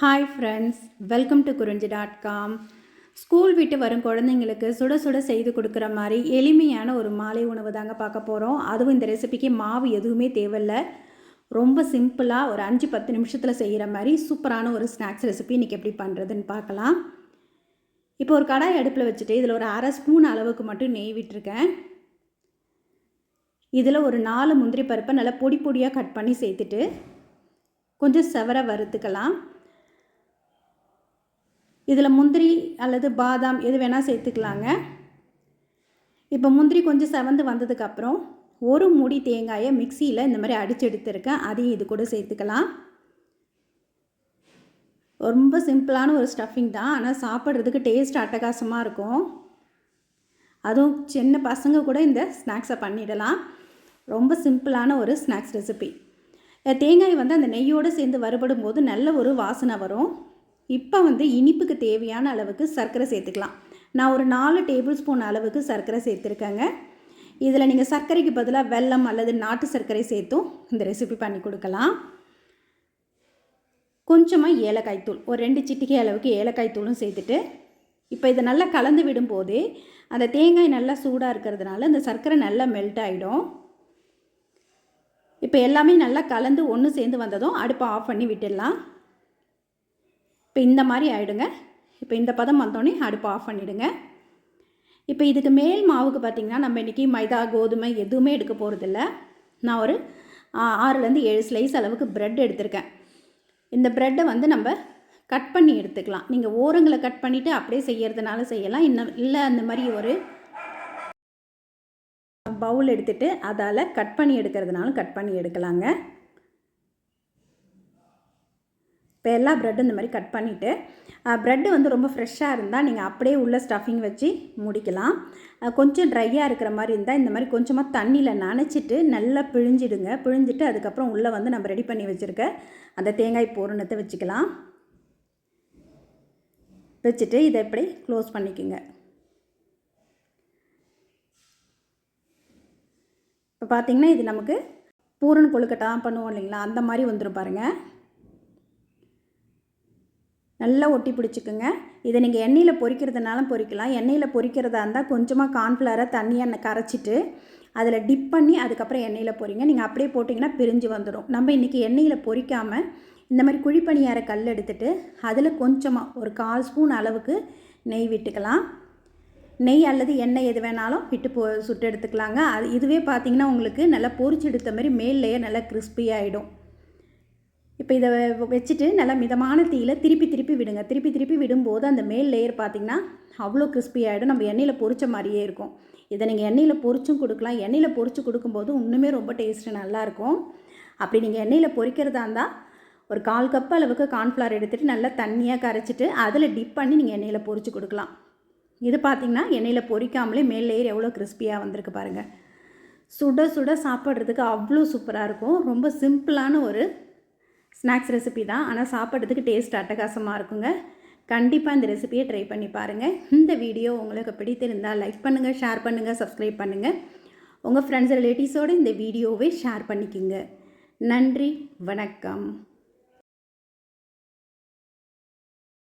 Hi friends welcome to Kurinji dot com school விட்டு வரும் குழந்தைங்களுக்கு சுட சுட செய்து கொடுக்குற மாதிரி எளிமையான ஒரு மாலை உணவு தாங்க பார்க்க போகிறோம் அதுவும் இந்த ரெசிபிக்கு மாவு எதுவுமே தேவையில்ல. ரொம்ப சிம்பிளாக ஒரு அஞ்சு பத்து நிமிஷத்தில் செய்கிற மாதிரி சூப்பரான ஒரு ஸ்நாக்ஸ் ரெசிபி இன்றைக்கி எப்படி பண்ணுறதுன்னு பார்க்கலாம். இப்போ ஒரு கடாய் அடுப்பில் வச்சுட்டு இதில் ஒரு அரை ஸ்பூன் அளவுக்கு மட்டும் நெய் விட்டுருக்கேன். இதில் ஒரு நாலு முந்திரி பருப்பை நல்லா பொடி பொடியாக கட் பண்ணி சேர்த்துட்டு கொஞ்சம் செவர வறுத்துக்கலாம். இதில் முந்திரி அல்லது பாதாம் எது வேணால் சேர்த்துக்கலாங்க. இப்போ முந்திரி கொஞ்சம் செவந்து வந்ததுக்கப்புறம் ஒரு மூடி தேங்காயை மிக்சியில் இந்த மாதிரி அடித்து எடுத்துருக்கேன். அதையும் இது கூட சேர்த்துக்கலாம். ரொம்ப சிம்பிளான ஒரு ஸ்டஃபிங் தான். ஆனால் சாப்பிட்றதுக்கு டேஸ்ட் அட்டகாசமாக இருக்கும். அதுவும் சின்ன பசங்க கூட இந்த ஸ்நாக்ஸை பண்ணிடலாம். ரொம்ப சிம்பிளான ஒரு ஸ்நாக்ஸ் ரெசிபி. தேங்காய் வந்து அந்த நெய்யோடு சேர்ந்து வறுபடும் போது நல்ல ஒரு வாசனை வரும். இப்போ வந்து இனிப்புக்கு தேவையான அளவுக்கு சர்க்கரை சேர்த்துக்கலாம். நான் ஒரு நாலு டேபிள் ஸ்பூன் அளவுக்கு சர்க்கரை சேர்த்துருக்கேங்க. இதில் நீங்கள் சர்க்கரைக்கு பதிலாக வெல்லம் அல்லது நாட்டு சர்க்கரை சேர்த்தும் இந்த ரெசிபி பண்ணி கொடுக்கலாம். கொஞ்சமாக ஏலக்காய் தூள் ஒரு ரெண்டு சிட்டிகை அளவுக்கு ஏலக்காய் தூளும் சேர்த்துட்டு இப்போ இதை நல்லா கலந்து விடும்போது அந்த தேங்காய் நல்லா சூடாக இருக்கிறதுனால இந்த சர்க்கரை நல்லா மெல்ட் ஆகிடும் இப்போ எல்லாமே நல்லா கலந்து ஒன்று சேர்ந்து வந்ததும் அடுப்பை ஆஃப் பண்ணி விட்டுடலாம். இப்போ இந்த மாதிரி ஆகிடுங்க இப்போ இந்த பதம் வந்தோடனே அடுப்பு ஆஃப் பண்ணிவிடுங்க இப்போ இதுக்கு மேல் மாவுக்கு பார்த்திங்கன்னா நம்ம இன்றைக்கி மைதா கோதுமை எதுவுமே எடுக்க போகிறதில்ல நான் ஒரு ஆறுலேருந்து ஏழு ஸ்லைஸ் அளவுக்கு ப்ரெட் எடுத்திருக்கேன். இந்த ப்ரெட்டை வந்து நம்ம கட் பண்ணி எடுத்துக்கலாம். நீங்கள் ஓரங்களை கட் பண்ணிவிட்டு அப்படியே செய்கிறதுனால செய்யலாம். இன்னும் இல்லை அந்த மாதிரி ஒரு பவுல் எடுத்துகிட்டு அதால் கட் பண்ணி எடுக்கிறதுனாலும் கட் பண்ணி எடுக்கலாங்க. இப்போ எல்லா ப்ரெட்டும் இந்த மாதிரி கட் பண்ணிவிட்டு ப்ரெட்டு வந்து ரொம்ப ஃப்ரெஷ்ஷாக இருந்தால் நீங்கள் அப்படியே உள்ள ஸ்டஃபிங் வச்சு முடிக்கலாம். கொஞ்சம் ட்ரையாக இருக்கிற மாதிரி இருந்தால் இந்த மாதிரி கொஞ்சமாக தண்ணியில் நனைச்சிட்டு நல்லா பிழிஞ்சிடுங்க. பிழிஞ்சிட்டு அதுக்கப்புறம் உள்ளே வந்து நம்ம ரெடி பண்ணி வச்சுருக்க அந்த தேங்காய் பூரணத்தை வச்சுக்கலாம். வச்சுட்டு இதை எப்படி க்ளோஸ் பண்ணிக்கோங்க. இப்போ பார்த்திங்கன்னா இது நமக்கு பூரண கொழுக்கட்டை பண்ணுவோம் இல்லைங்களா? அந்த மாதிரி வந்துடும் பாருங்கள் நல்லா ஒட்டி பிடிச்சிக்குங்க. இதை நீங்கள் எண்ணெயில் பொரிக்கிறதுனாலும் பொறிக்கலாம் எண்ணெயில் பொறிக்கிறதா இருந்தால் கொஞ்சமாக கார்ன்ஃப்ளவரை தண்ணியை எண்ணெய் கரைச்சிட்டு அதில் டிப் பண்ணி அதுக்கப்புறம் எண்ணெயில் பொறிங்க நீங்கள் அப்படியே போட்டிங்கன்னா பிரிஞ்சு வந்துடும் நம்ம இன்றைக்கி எண்ணெயில் பொரிக்காமல் இந்த மாதிரி குழிப்பணியார கல் எடுத்துட்டு அதில் கொஞ்சமாக ஒரு கால் ஸ்பூன் அளவுக்கு நெய் விட்டுக்கலாம். நெய் அல்லது எண்ணெய் எது வேணாலும் விட்டு போ சுட்டு எடுத்துக்கலாங்க. அது இதுவே பார்த்திங்கன்னா உங்களுக்கு நல்லா பொரிச்சு எடுத்த மாதிரி மேல் லேயர் நல்லா கிறிஸ்பி ஆகிடும் இப்போ இதை வச்சுட்டு நல்லா மிதமான தீயில் திருப்பி திருப்பி விடுங்க. திருப்பி திருப்பி விடும்போது அந்த மேல் லேயர் பார்த்திங்கன்னா அவ்வளோ கிறிஸ்பி ஆகிடும் நம்ம எண்ணெயில் பொறிச்ச மாதிரியே இருக்கும். இதை நீங்கள் எண்ணெயில் பொறிச்சும் கொடுக்கலாம். எண்ணெயில் பொறிச்சு கொடுக்கும்போது இன்னுமே ரொம்ப டேஸ்ட்டு நல்லாயிருக்கும் அப்படி நீங்கள் எண்ணெயில் பொறிக்கிறதா இருந்தால் ஒரு கால் கப் அளவுக்கு கார்ன்ஃப்ளவர் எடுத்துகிட்டு நல்லா தண்ணியாக கரைச்சிட்டு அதில் டிப் பண்ணி நீங்கள் எண்ணெயில் பொறிச்சு கொடுக்கலாம். இது பார்த்திங்கன்னா எண்ணெயில் பொறிக்காமலே மேல் லேயர் எவ்வளோ கிறிஸ்பியாக வந்திருக்கு பாருங்கள் சுட சுட சாப்பிட்றதுக்கு அவ்வளோ சூப்பராக இருக்கும். ரொம்ப சிம்பிளான ஒரு ஸ்நாக்ஸ் ரெசிபி தான். ஆனால் சாப்பிட்றதுக்கு டேஸ்ட் அட்டகாசமாக இருக்குங்க. கண்டிப்பாக இந்த ரெசிபியை ட்ரை பண்ணி பாருங்கள் இந்த வீடியோ உங்களுக்கு பிடித்திருந்தால் லைக் பண்ணுங்கள் ஷேர் பண்ணுங்கள் சப்ஸ்கிரைப் பண்ணுங்கள் உங்கள் ஃப்ரெண்ட்ஸ் ரிலேட்டிவ்ஸோடு இந்த வீடியோவை ஷேர் பண்ணிக்கோங்க. நன்றி வணக்கம்.